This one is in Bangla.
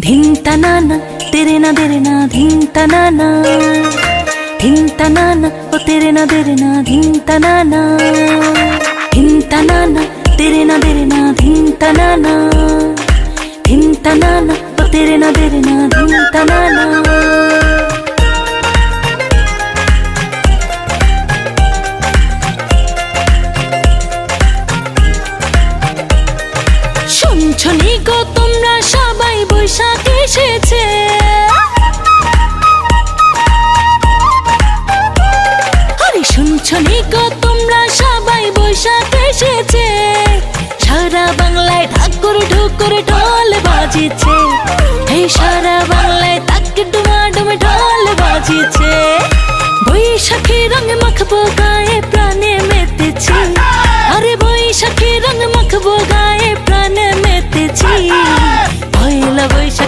ধিনতা তেরে না দেরে না, ধিনতা নানা। ও তেরে না দেরে না, ধিনতা নানা। তেরে না দেরে না, ধিনতা নানা। ও তেরে না দেরে না গো তোমরা সবাই? হয়েছে। আরে শুনছ গো, তোমরা সবাই বৈশাখ এসেছে। সারা বাংলায় ঠাকুর ঢুকুর ঢোল বাজেছে। এই সারা বাংলায় তাকে ডুমা ডুমে ঢোল বাজেছে। বৈশাখী রঙ মাখবো, গায়ে প্রাণে মেতেছি। আরে বৈশাখী রঙ মাখবো, গায়ে প্রাণে মেতেছি। পয়লা বৈশাখ